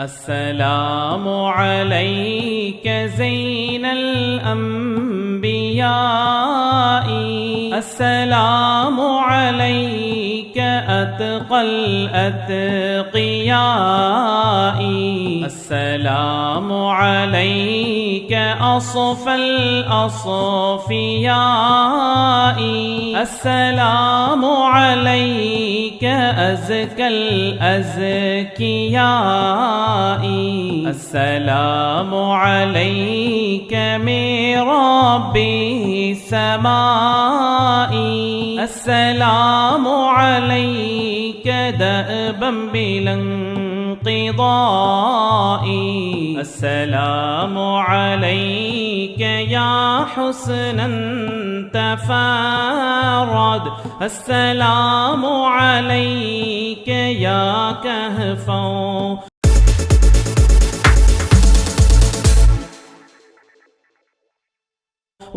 السلام عليك زين الأنبياء. السلام عليك أتقى الأتقياء. السلام عليك أصفى الأصفياء. السلام عليك أزكى الأزكياء. السلام عليك من ربي السماء. السلام عليك دأبا بلا انقضاء السلام عليك يا حسنا تفارد السلام عليك يا كهفا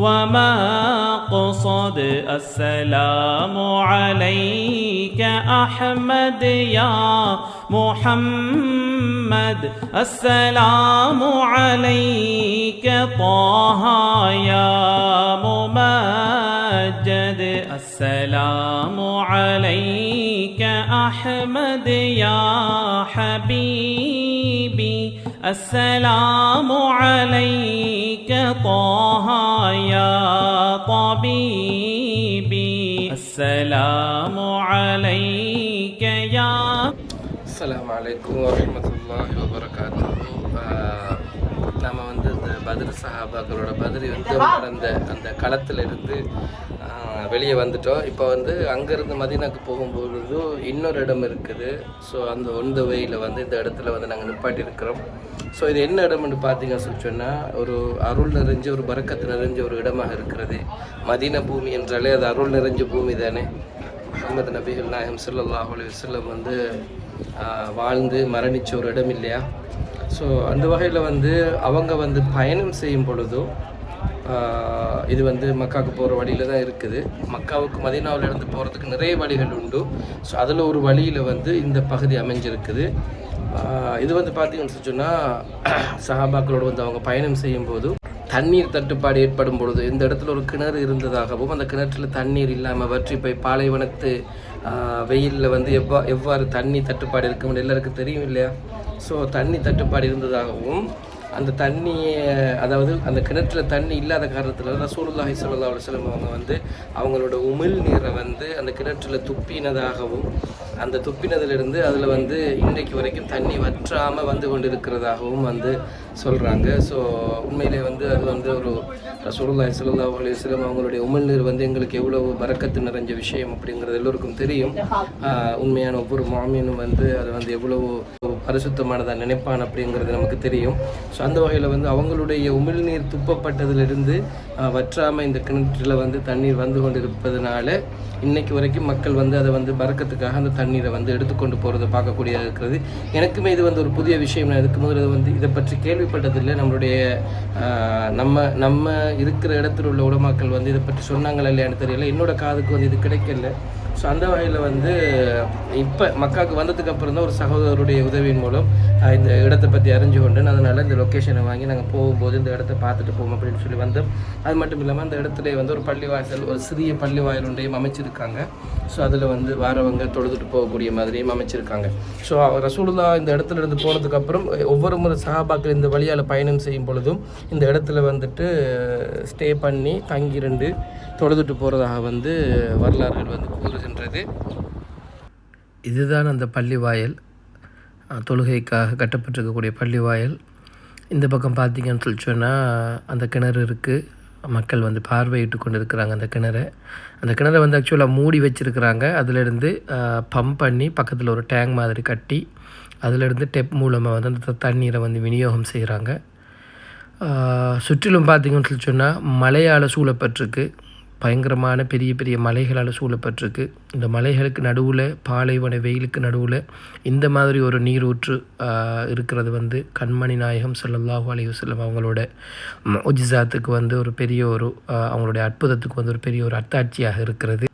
وما قصد السلام عليك أحمد يا محمد السلام عليك طه يا ممجد السلام عليك أحمد يا حبيبي السلام عليك طه يا طبيبي. السلام عليك يا السلام عليكم ورحمة الله وبركاته. آه، நம்ம வந்து இந்த பத்ர் சஹாபாக்களோட பத்ரி யுத்தம் நடந்த அந்த களத்தில் இருந்து வெளியே வந்துட்டோம். இப்போ வந்து அங்கேருந்து மதீனாக்கு போகும்பொழுது இன்னொரு இடம் இருக்குது. ஸோ அந்த ஒன்று வெயில் வந்து இந்த இடத்துல வந்து நாங்கள் நிப்பாட்டி இருக்கிறோம் ஸோ இது என்ன இடம்னு பார்த்தீங்கன்னு சொல்லி சொன்னால் ஒரு அருள் நிறைஞ்ச ஒரு பறக்கத்து நிறைஞ்ச ஒரு இடமாக இருக்கிறது. மதின பூமி என்றாலே அது அருள் நிறைஞ்ச பூமி தானே. முகமது நபிகள் நாயம் ஸல்லல்லாஹு அலி வஸல்லம் வந்து வாழ்ந்து மரணிச்ச ஒரு இடம் இல்லையா? ஸோ அந்த வகையில் வந்து அவங்க வந்து பயணம் செய்யும் பொழுதும் இது வந்து மக்காவுக்கு போகிற வழியில் தான் இருக்குது. மக்காவுக்கு மதினாவிலிருந்து போகிறதுக்கு நிறைய வழிகள் உண்டு. ஸோ அதில் ஒரு வழியில் வந்து இந்த பகுதி அமைஞ்சிருக்குது. இது வந்து பார்த்தீங்கன்னு சொன்னால் சஹாபாக்களோடு வந்து அவங்க பயணம் செய்யும்போது தண்ணீர் தட்டுப்பாடு ஏற்படும் பொழுது இந்த இடத்துல ஒரு கிணறு இருந்ததாகவும் அந்த கிணற்றில் தண்ணீர் இல்லாமல் வற்றி போய் பாலைவனத்து வெயிலில் வந்து எவ்வா எவ்வாறு தண்ணி தட்டுப்பாடு இருக்கும் எல்லாருக்கும் தெரியும் இல்லையா? ஸோ தண்ணி தட்டுப்பாடு இருந்ததாகவும் அந்த தண்ணியை அதாவது அந்த கிணற்றுல தண்ணி இல்லாத காரணத்தில் ரசூலுல்லாஹி ஸல்லல்லாஹு அலைஹி வஸல்லம் அவங்க வந்து அவங்களோட உமிழ் நீரை வந்து அந்த கிணற்றில் துப்பினதாகவும் அந்த துப்பினதிலிருந்து அதில் வந்து இன்றைக்கு வரைக்கும் தண்ணி வற்றாமல் வந்து கொண்டிருக்கிறதாகவும் வந்து சொல்கிறாங்க ஸோ உண்மையிலே வந்து அது வந்து ஒரு ரசூலுல்லாஹி ஸல்லல்லாஹு அலைஹி அவங்களுடைய உமிழ்நீர் வந்து எங்களுக்கு எவ்வளவு பறக்கத்து நிறைஞ்ச விஷயம் அப்படிங்கிறது எல்லோருக்கும் தெரியும். உண்மையான ஒவ்வொரு மாமியனும் வந்து அதை வந்து எவ்வளவு பரிசுத்தமானதாக நினைப்பான் அப்படிங்கிறது நமக்கு தெரியும். ஸோ அந்த வகையில் வந்து அவங்களுடைய உமிழ்நீர் துப்பப்பட்டதிலிருந்து வற்றாமல் இந்த கிணற்றில் வந்து தண்ணீர் வந்து கொண்டிருப்பதனால இன்னைக்கு வரைக்கும் மக்கள் வந்து அதை வந்து பறக்கத்துக்காக அந்த தண்ணி தண்ணீரை வந்து எடுத்துக்கொண்டு போகிறத பார்க்கக்கூடியதாக இருக்கிறது. எனக்குமே இது வந்து ஒரு புதிய விஷயம். நான் இதுக்கு முதல்ல வந்து இதை பற்றி கேள்விப்பட்டதில்லை. நம்மளுடைய ஆஹ், நம்ம நம்ம இருக்கிற இடத்துல உள்ள உலமாக்கள் வந்து இதை பற்றி சொன்னாங்களா இல்லையான்னு தெரியல. என்னோட காதுக்கு வந்து இது கிடைக்கல. ஸோ அந்த வகையில் வந்து இப்போ மக்காவுக்கு வந்ததுக்கு அப்புறம் தான் ஒரு சகோதரருடைய உதவியின் மூலம் இந்த இடத்தை பற்றி அறிஞ்சு கொண்டு அதனால் இந்த லொக்கேஷனை வாங்கி நாங்கள் போகும்போது இந்த இடத்த பார்த்துட்டு போவோம் அப்படின்னு சொல்லி வந்தோம். அது மட்டும் இல்லாமல் அந்த இடத்துல வந்து ஒரு பள்ளி வாசல் ஒரு சிறிய பள்ளி வாயில் ஒன்றையும் அமைச்சிருக்காங்க. ஸோ அதில் வந்து வாரவங்க தொழுதுட்டு போகக்கூடிய மாதிரியும் அமைச்சிருக்காங்க. ஸோ ரசூலுல்லா இந்த இடத்துல இருந்து போனதுக்கப்புறம் ஒவ்வொரு முறை சஹாபாக்கள் இந்த வழியால் பயணம் செய்யும் பொழுதும் இந்த இடத்துல வந்துட்டு ஸ்டே பண்ணி தங்கியிருந்து தொழுதுட்டு போகிறதாக வந்து வரலாறுகள் வந்து கூறுகிறது. இருக்கின்றது இதுதான் அந்த பள்ளி வாயல் தொழுகைக்காக கட்டப்பட்டிருக்கக்கூடிய பள்ளி வாயல் இந்த பக்கம் பார்த்தீங்கன்னு சொல்லி சொன்னால் அந்த கிணறு இருக்குது மக்கள் வந்து பார்வையிட்டு கொண்டு இருக்கிறாங்க அந்த கிணறை. அந்த கிணறை வந்து ஆக்சுவலாக மூடி வச்சுருக்கிறாங்க. அதிலிருந்து பம்ப் பண்ணி பக்கத்தில் ஒரு டேங்க் மாதிரி கட்டி அதிலிருந்து டெப் மூலமாக வந்து அந்த தண்ணீரை வந்து விநியோகம் செய்கிறாங்க சுற்றிலும் பார்த்தீங்கன்னு சொல்லி சொன்னால் மலையால் சூழப்பட்டிருக்கு. பயங்கரமான பெரிய பெரிய மலைகளால் சூழப்பட்டிருக்கு. இந்த மலைகளுக்கு நடுவில் பாலைவன வெயிலுக்கு நடுவில் இந்த மாதிரி ஒரு நீரூற்று இருக்கிறது வந்து கண்மணி நாயகம் ஸல்லல்லாஹு அலி வஸல்லம் அவங்களோட முஜிசாத்துக்கு வந்து ஒரு பெரிய ஒரு அவங்களுடைய அற்புதத்துக்கு வந்து ஒரு பெரிய ஒரு அத்தாட்சியாக இருக்கிறது.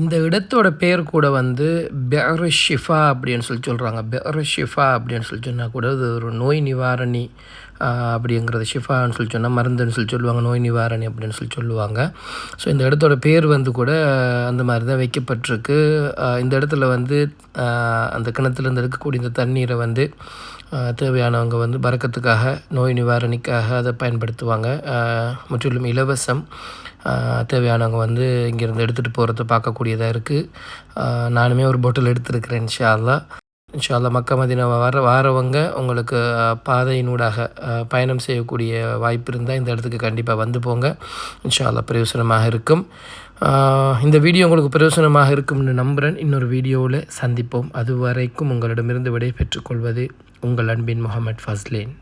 இந்த இடத்தோட பேர் கூட வந்து பெர் ஷிஃபா அப்படின்னு சொல்லி சொல்கிறாங்க பெர் ஷிஃபா அப்படின்னு சொல்லி சொன்னால் கூட இது ஒரு நோய் நிவாரணி அப்படிங்கிறது ஷிஃபான்னு சொல்லி சொன்னால் மருந்துன்னு சொல்லி சொல்லுவாங்க நோய் நிவாரணி அப்படின்னு சொல்லி சொல்லுவாங்க. ஸோ இந்த இடத்தோட பேர் வந்து கூட அந்த மாதிரி தான் வைக்கப்பட்டிருக்கு இந்த இடத்துல வந்து அந்த கிணத்துலேருந்து எடுக்கக்கூடிய இந்த தண்ணீரை வந்து தேவையானவங்க வந்து பறக்கத்துக்காக நோய் நிவாரணிக்காக அதை பயன்படுத்துவாங்க. முற்றிலும் இலவசம். தேவையானவங்க வந்து இங்கேருந்து எடுத்துகிட்டு போகிறத பார்க்கக்கூடியதாக இருக்குது நானுமே ஒரு பாட்டில் எடுத்திருக்கிறேன் இன்ஷா இன்ஷால்லா மக்கா மதினா வர வாரவங்க உங்களுக்கு பாதையினூடாக பயணம் செய்யக்கூடிய வாய்ப்பு இருந்தால் இந்த இடத்துக்கு கண்டிப்பாக வந்து போங்க. இன்ஷால்லா பிரயோசனமாக இருக்கும். இந்த வீடியோ உங்களுக்கு பிரயோசனமாக இருக்கும்னு நம்புகிறேன் இன்னொரு வீடியோவில் சந்திப்போம். அது வரைக்கும் உங்களிடமிருந்து விடை பெற்றுக்கொள்வது உங்கள் அன்பின் முகமது ஃபஸ்லேன்.